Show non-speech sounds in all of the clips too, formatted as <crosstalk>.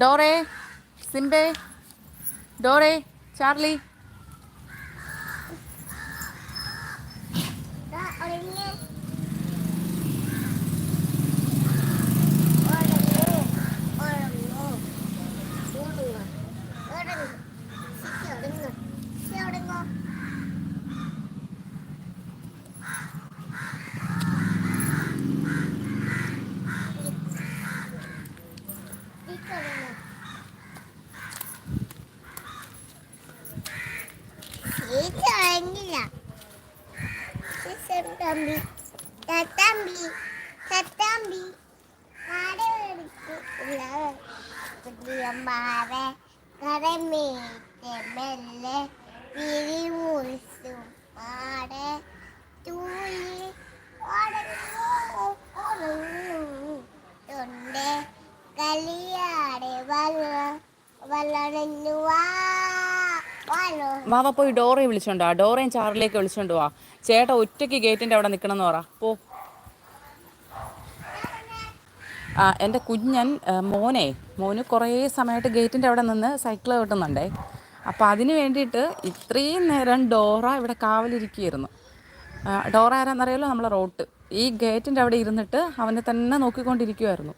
ഡോറേ സിംബേ ഡോറേ Charlie. Thampi തത്തമ്പി. തത്തമ്പി. പുതിയമ്മാരെ പോയി ഡോറയെ വിളിച്ചോണ്ടോ ഡോറയും ചാറിലേക്ക് വിളിച്ചോണ്ട് വാ. ചേട്ടാ ഒറ്റയ്ക്ക് ഗേറ്റിന്റെ അവിടെ നിൽക്കണം എന്ന് പറ. പോ. ആ എന്റെ കുഞ്ഞൻ മോനെ മോന് കുറേ സമയമായിട്ട് ഗേറ്റിന്റെ അവിടെ നിന്ന് സൈക്കിൾ കിട്ടുന്നുണ്ടേ. അപ്പോൾ അതിന് വേണ്ടിയിട്ട് ഇത്രയും നേരം ഡോറ ഇവിടെ കാവലിരിക്കുകയായിരുന്നു. ഡോറ ആരാന്നറിയാലോ? നമ്മളെ റോട്ട്. ഈ ഗേറ്റിന്റെ അവിടെ ഇരുന്നിട്ട് അവനെ തന്നെ നോക്കിക്കൊണ്ടിരിക്കുമായിരുന്നു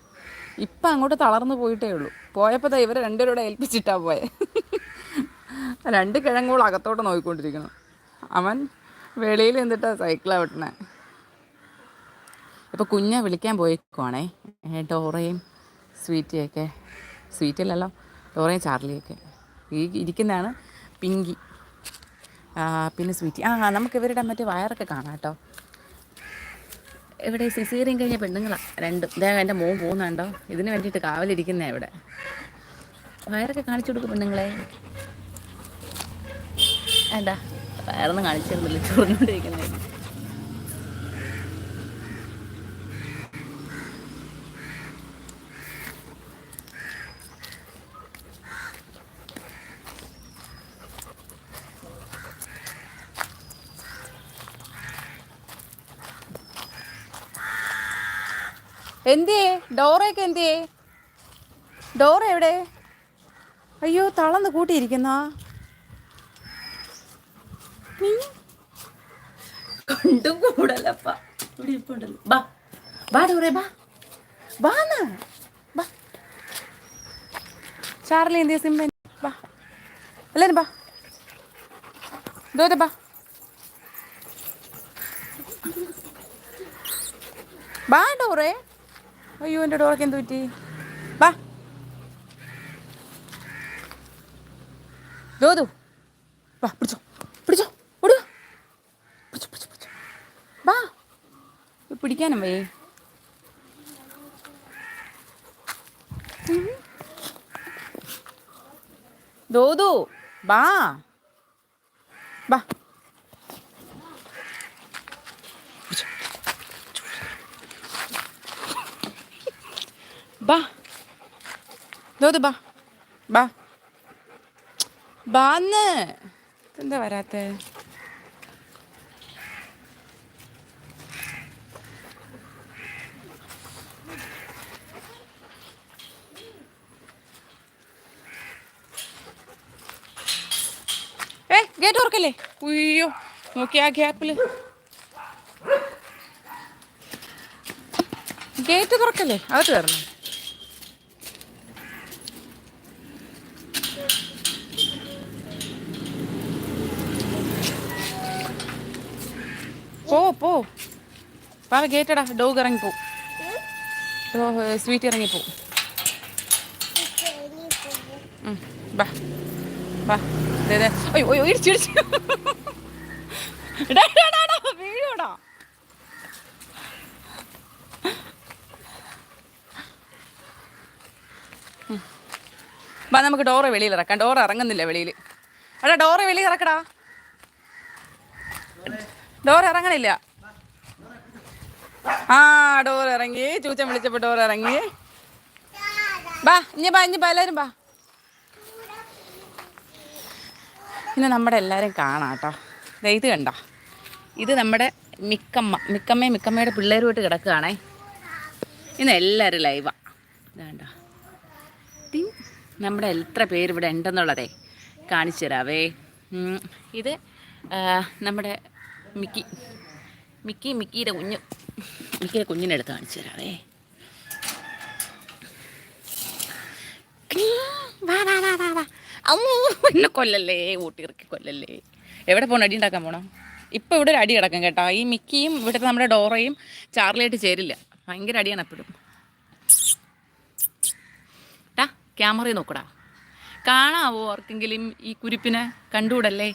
ഇപ്പം അങ്ങോട്ട് തളർന്നു പോയിട്ടേ ഉള്ളൂ. പോയപ്പോൾ ദാ ഇവരെ രണ്ടുപേരും കൂടെ പോയത് പോയെ. <laughs> രണ്ട് കിഴങ്ങോൾ അകത്തോട്ട് നോക്കിക്കൊണ്ടിരിക്കണം. അവൻ വെളിയിൽ നിന്നിട്ടാ സൈക്കിളാ വിട്ടണേ ഇപ്പോൾ കുഞ്ഞെ വിളിക്കാൻ പോയിക്കുവാണേ. ഡോറയും സ്വീറ്റിയൊക്കെ. അല്ലല്ലോ ഡോറയും ചാർലിയൊക്കെ. ഈ ഇരിക്കുന്നതാണ് പിങ്കി. പിന്നെ സ്വീറ്റി. ആ നമുക്ക് ഇവരുടെ മറ്റേ വയറൊക്കെ കാണാം കേട്ടോ. ഇവിടെ സിസീറിയും കഴിഞ്ഞ പെണ്ണുങ്ങളാണ് രണ്ടും. ഇതേ എന്റെ മോൻ പോകുന്നുണ്ടോ? ഇതിന് വേണ്ടിയിട്ട് കാവലിരിക്കുന്നേ ഇവിടെ. വയറൊക്കെ കാണിച്ചു കൊടുക്കും പെണ്ണുങ്ങളെ. എന്താ? വയറൊന്നും കാണിച്ചിരുന്നില്ല ചൊറിഞ്ഞോണ്ടിരിക്കുന്നത് എന്തിയേ? ഡോറയൊക്കെ എന്തിയേ? ഡോറ എവിടെ? അയ്യോ തളന്ന് കൂട്ടിയിരിക്കുന്ന? കണ്ടും കൂടലപ്പ. ഇവിടെ ഇരിപ്പുണ്ടല്ലോ. ബാ. ബാ ഡോറെ ബാ. ബാന്ന് ബാ. ചാർലി എന്തിയ സിംബൻ? ബാ. എല്ലാരും ബാ. ദോരെ ബാ. ബാ ഡോറെ. അയ്യോ എന്റെ ഡോറൊക്കെ എന്ത് പറ്റി? ബാ. ദോതു പിടിച്ചോ പിടിച്ചോ ഓടുക പിടിച്ചോ പിടിച്ചോ പിടിച്ചോ ബാ ഇത് പിടിക്കാനും വയ്യേ. ദോതു ബാ. ബാ. ബാ. ദോതു ബാ. ബാ. ബാന്ന്. എന്താ വരാത്തെ? തുറക്കല്ലേ ഉയ്യോ നോക്കി ആ ഗ്യാപ്പിൽ. ഗേറ്റ് തുറക്കല്ലേ? അകത്ത് കയറണം പോ പോ. പാവ ഗേറ്റടാ. ഡോഗ് ഇറങ്ങിപ്പോ. സ്വീറ്റ് ഇറങ്ങിപ്പോ. ബാ. നമുക്ക് ഡോറ് വെളിയിൽ ഇറക്കാം. ഡോറ് ഇറങ്ങുന്നില്ല വെളിയിൽ. എടാ ഡോറ് വെളിയിൽ ഇറക്കടാ. ഡോർ ഇറങ്ങണില്ല. ആ ഡോർ ഇറങ്ങി. ചൂച്ചൻ വിളിച്ചപ്പോ ഡോർ ഇറങ്ങി. ബാ ഇനി ബാ ഇനി ബാ എല്ലാവരും ബാ ഇന്ന് നമ്മുടെ എല്ലാവരും കാണാം കേട്ടോ. ഇത് കണ്ട? ഇത് നമ്മുടെ മിക്കമ്മ മിക്കമ്മയും മിക്കമ്മയുടെ പിള്ളേരുമായിട്ട് കിടക്കുകയാണേ ഇന്ന് എല്ലാവരും ലൈവാണ് ഇതാണ്ട നമ്മുടെ എത്ര പേര് ഇവിടെ ഉണ്ടെന്നുള്ളതേ കാണിച്ചു തരാവേ. ഇത് നമ്മുടെ മിക്കി മിക്കി മിക്കിയുടെ കുഞ്ഞ് മിക്കിയുടെ കുഞ്ഞിനെടുത്ത് കാണിച്ചു തരാവേ വാ വാ വാ വാ വാ അമ്മോ എന്നെ കൊല്ലല്ലേ ഊട്ടിയിറക്കി കൊല്ലല്ലേ. എവിടെ പോകണം അടി ഉണ്ടാക്കാൻ പോകണം ഇപ്പം ഇവിടെ ഒരു അടി കിടക്കും കേട്ടോ. ഈ മിക്കിയും ഇവിടുത്തെ നമ്മുടെ ഡോറയും ചാർലിയായിട്ട് ചേരില്ല. ഭയങ്കര അടിയാണ് എപ്പോഴും. ടാ ക്യാമറ നോക്കടാ. കാണാവോ ആർക്കെങ്കിലും ഈ കുരിപ്പിനെ? കണ്ടുകൂടല്ലേ?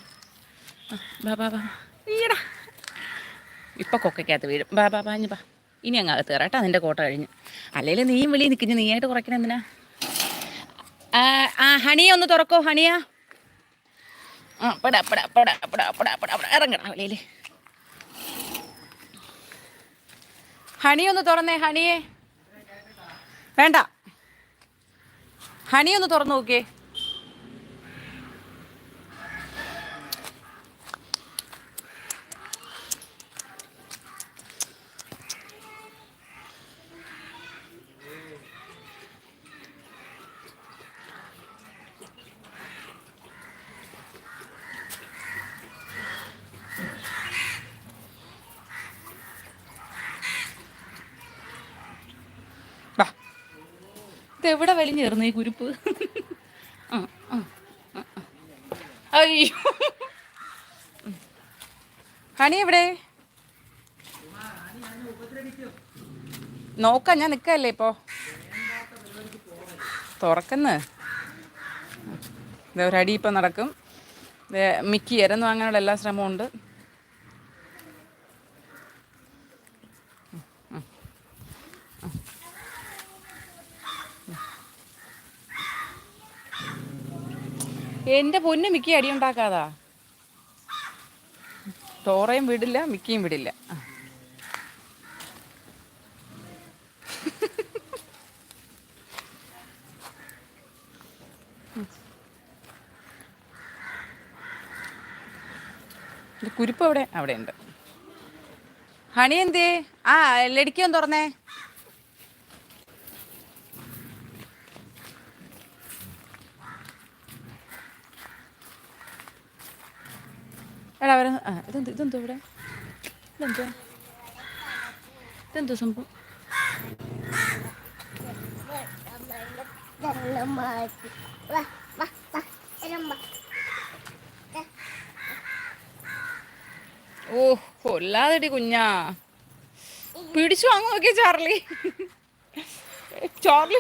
ബാ ബാ ബാ. കൊക്കയ്ക്കകത്ത് വീഴും. ബാ ബാ ബാ ഇനി അങ്ങ് അകത്ത് കയറാം. കേട്ടോ നിന്റെ കോട്ട കഴിഞ്ഞ്. അല്ലെങ്കിൽ നീയും വെളിയിൽ നിൽക്കുന്നു നീയായിട്ട് കുറയ്ക്കണം എന്തിനാ? ആ, ഒന്ന് തുറക്കോ ഹണിയ? ആ പടാ പടാ പടാ പടാ പടാ പടാ പടാ ഇറങ്ങടാ ഹണി ഒന്ന് തുറന്നേ ഹണിയെ. വേണ്ട. ഹണി ഒന്ന് തുറന്നു നോക്കിയേ. ഇതെവിടെ വലിഞ്ഞേർന്നു ഈ കുരുപ്പ്? ഹണി എവിടെ? നോക്കാം ഞാൻ നിൽക്കല്ലേ ഇപ്പോ? തുറക്കുന്നു. ഒരടി ഇപ്പം നടക്കും. മിക്കി ഇരന്ന് വാങ്ങാനുള്ള എല്ലാ ശ്രമവും ഉണ്ട്. എന്റെ പൊന്ന് മിക്കി അടി ഉണ്ടാക്കാതാ. ടോറയും വിടില്ല മിക്കിയും വിടില്ല. കുരുപ്പ് അവിടെ അവിടെ ഉണ്ട് ഹണി എന്തേ? ആ ലടിക്കൊന്ന് തുറന്നേ. എടാ അവരെ ആ ഇതെന്ത് ഇതെന്തോ ഇവിടെ? ഇതെന്തോ? ഇതെന്തോ സംഭവം. ഓ കൊല്ലാതെടി കുഞ്ഞാ. പിടിച്ചു വാങ്ങു നോക്കിയ ചാർലി. ചാർലി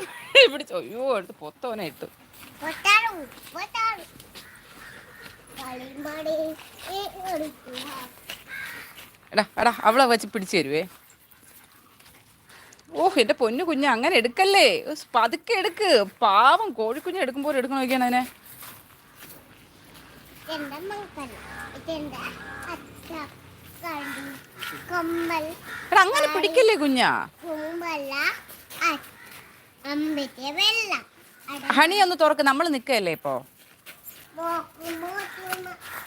പിടിച്ചു. അയ്യോ എടുത്ത് പൊത്തവനെ ഇട്ടു. എടാ എടാ അവളെ വെച്ച് പിടിച്ചു തരുവേ. ഓഹ് എന്റെ പൊന്നു കുഞ്ഞ് അങ്ങനെ എടുക്കല്ലേ? പതുക്കെ എടുക്ക്. പാവം കോഴിക്കുഞ്ഞ് എടുക്കുമ്പോൾ എടുക്കണ നോക്കിയാണ് അതിനെ എടാ അങ്ങനെ പിടിക്കല്ലേ കുഞ്ഞാ? ഹണി ഒന്ന് തുറക്ക് നമ്മൾ നിൽക്കല്ലേ മോക്കുമ്പോ ചുമ.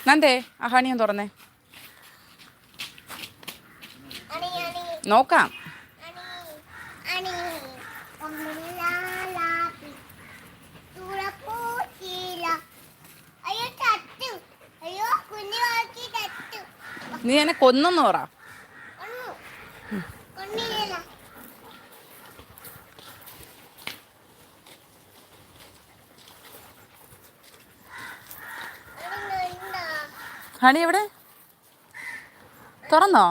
നന്ദേ ഒന്ന് തുറന്നേ. നോക്കാം. നീ എന്നെ കൊന്നെന്ന് പറ ഒന്നു കൊണ്ടില്ല ഹണി എവിടെ? തുറന്നോ?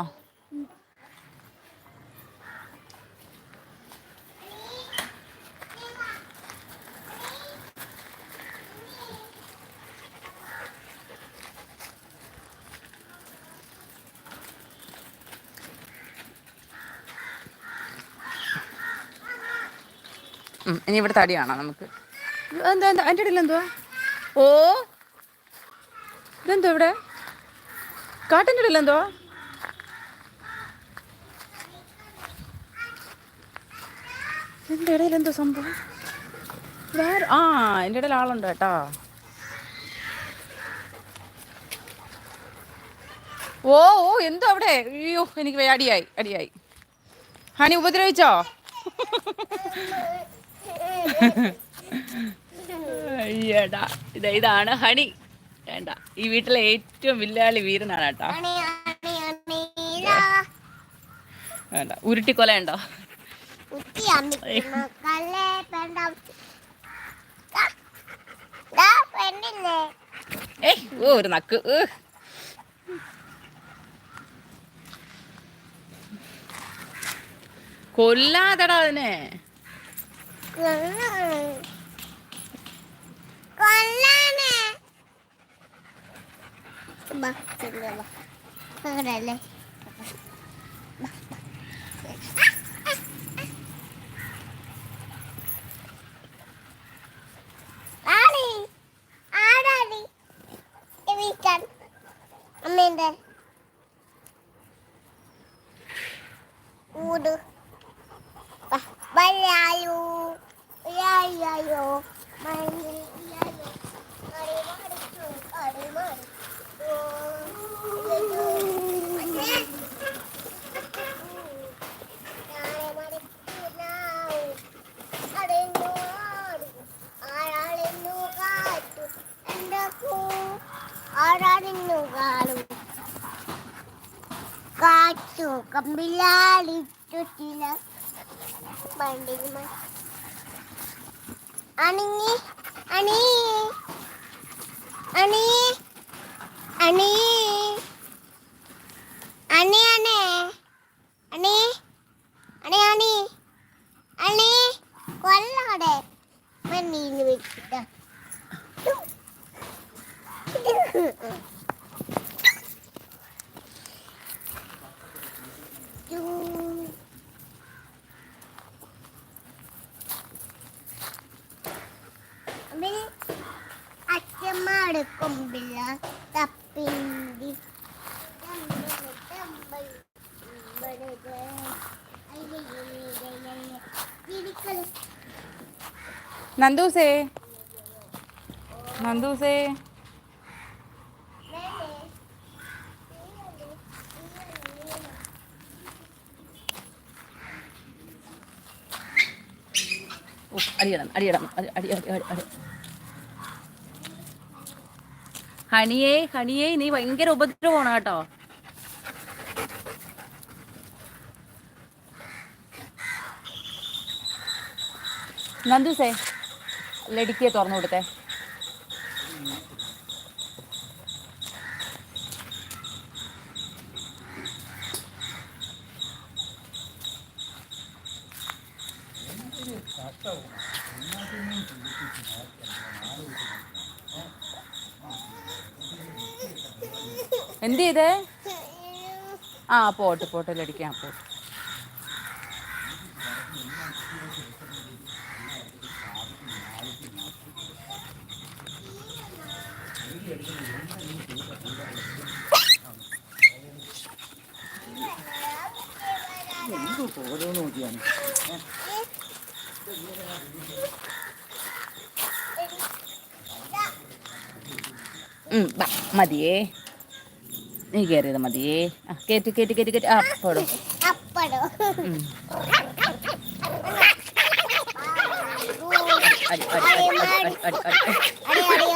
ഇനി ഇവിടെ തടി കാണാം നമുക്ക്. എന്താ എന്താ അതിന്റെ ഇടയിൽ എന്തുവാ? ഓ! ഇതെന്തോ ഇവിടെ? കാട്ടിന്റെ ഇടയിൽ എന്തോ? എന്റെ ഇടയിൽ എന്തോ സംഭവം? വേറെ ആ എന്റെ ഇടയിൽ ആളുണ്ട് കേട്ടോ. ഓ ഓ എന്തോ അവിടെ? അയ്യോ എനിക്ക് അടിയായി അടിയായി. ഹണി ഉപദ്രവിച്ചോ? അയ്യടാ ഇത് ഇതാണ് ഹണി. വേണ്ട. ഈ വീട്ടിലെ ഏറ്റവും വില്ലാളി വീരനാണ് കേട്ടോ. വേണ്ട. ഉരുട്ടിക്കൊല ഉണ്ടോ ഏയ് ഓ ഒരു നക്ക്. കൊല്ലാതടാ അതിനെ കൊല്ലാനേ. അങ്ങനെയല്ലേ? ആരാധിന്നുകാളും കാറ്റു കമ്പിലാളിച്ചു ചില പണ്ടിരുമ അണിഞ്ഞി അണീ അണീ അണീ. കൊമ്പില്ല തപ്പിണ്ടി നന്ദൂസേ. നന്ദൂസേ. അടിയിടണം അടിയിടണം അടി അടി അടി അടി അടി ഹണിയേ ഹണിയേ നീ ഭയങ്കര ഉപദ്രവമാണ് കേട്ടോ. നന്ദുസേ ലടിക്കിയെ തുറന്നു കൊടുത്തേ. ആ പോട്ട് പോട്ടിലടിക്കാം പോട്ട്. ഓരോന്ന് നോക്കിയാണ് മതിയേ. നീ കയറിയത് മതിയേ ആ കയറ്റി കയറ്റി കയറ്റി കയറ്റി അപ്പടോ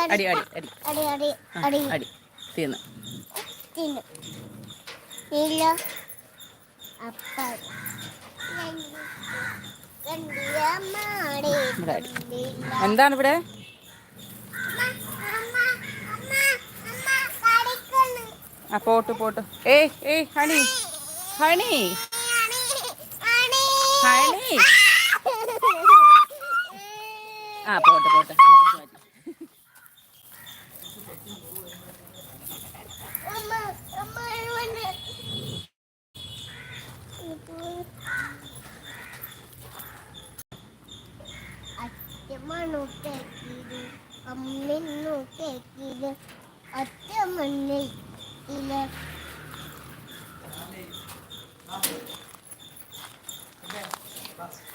അടി അടി അടി അടി അടി എന്താണ് ഇവിടെ ആ പോട്ട് പോട്ട്. ഏയ് ഏയ് ഹണി. ഹണി. ഹണി. ആ പോട്ട് പോട്ടെ അമ്മ പിടിച്ച് മാറ്റി. അമ്മ, അമ്മ, ഇവിടെ. അച്ഛമ്മണു കേക്കിയത് അമ്മന്നു കേക്കിയത് അച്ഛമ്മണ്ണ ഇല്ല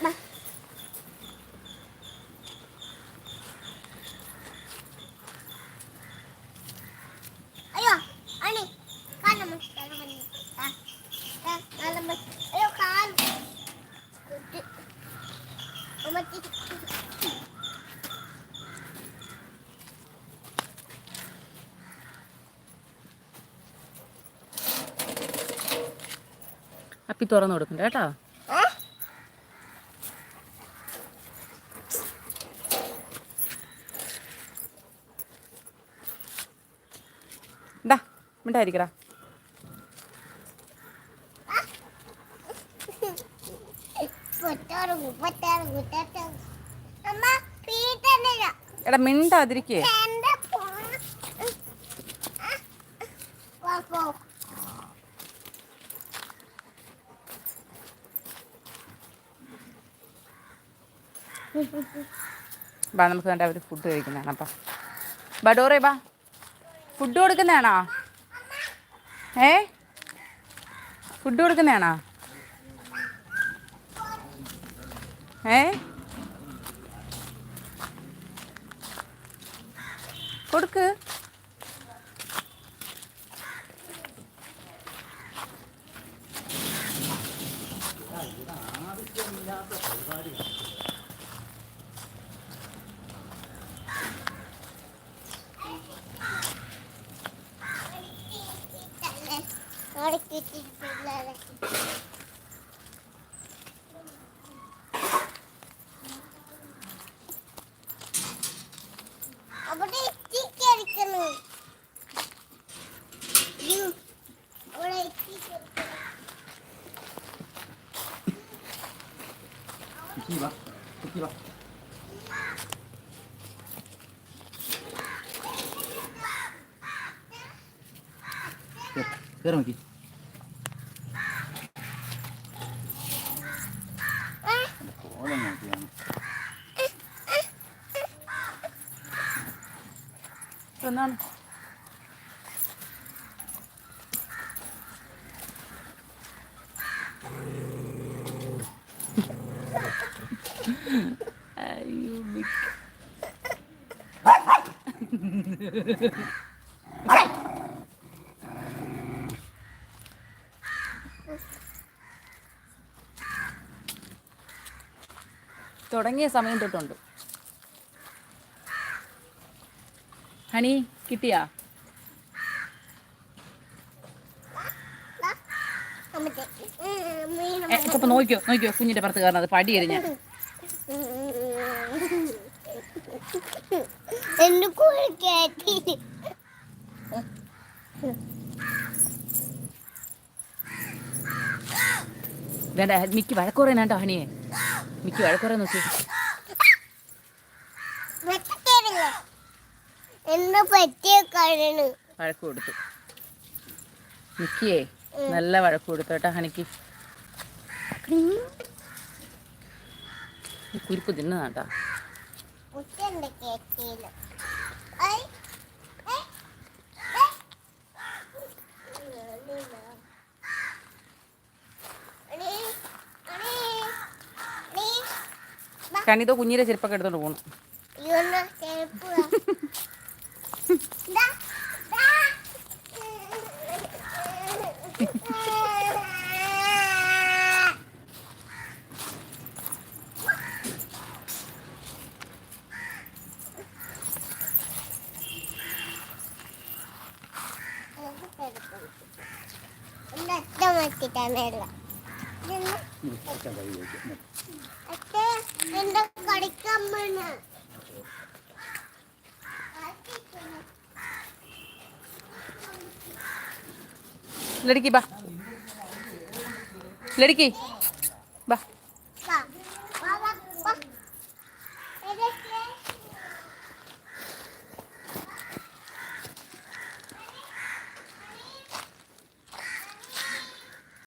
ബാ. അയ്യോ അണി കാലമ്മ കാലമ്മ ആ ആ, കാലമ്മ അയ്യോ കാൽ കുട്ടി. അമ്മച്ചി അപ്പി തുറന്നു കൊടുക്കണ്ട കേട്ടോ? ഇതാ മിണ്ടായിരിക്കടാ എടാ മിണ്ടാതിരിക്കേ എന്റെ ഫോൺ വാ പോ ബാ നമുക്ക് കണ്ട അവർ ഫുഡ് കഴിക്കുന്നതാണ് അപ്പം. ബഡോറേ ബാ. ഫുഡ് കൊടുക്കുന്നതാണോ? ഏ? ഫുഡ് കൊടുക്കുന്നതാണോ? ഏ കൊടുക്ക് അവിടെ കിട്ടിയിട്ടില്ല അവിടെ എത്തിക്കരിക്കുന്നു അവിടെ എത്തിക്കരിക്കുന്നു കുക്കി വാ കുക്കി വാ കയറി നോക്കി ഫോൺ നോക്കിയാണ് എന്നാണ് അയ്യോ തുടങ്ങിയ സമയം തൊട്ടുണ്ട്. ഹണി കിട്ടിയാ? ഇപ്പൊ നോക്കിയോ നോക്കിയോ കുഞ്ഞിന്റെ പുറത്ത് കയറുന്നത് പടി എറിഞ്ഞ വേണ്ട മിക്ക് വഴക്കുറയുന്നുണ്ടോ ഹണിയെ. മിക്ക് വഴക്കുറ നോക്കി വഴക്ക് കൊടുത്തു. നിക്കിയേ നല്ല വഴക്ക് കൊടുത്തു കേട്ടോ ഹനിക്ക്. കുരിപ്പ് തിന്നതാട്ടാ കണിതോ കുഞ്ഞിലെ ചെരുപ്പൊക്കെ എടുത്തോണ്ട് പോണു. അച്ഛൻ വെച്ചിട്ടാണല്ല അച്ഛൻ കൈ വയ്ക്കും അച്ഛൻ എന്റെ കളിക്കാൻ വീണ് लड़की बा। लड़की।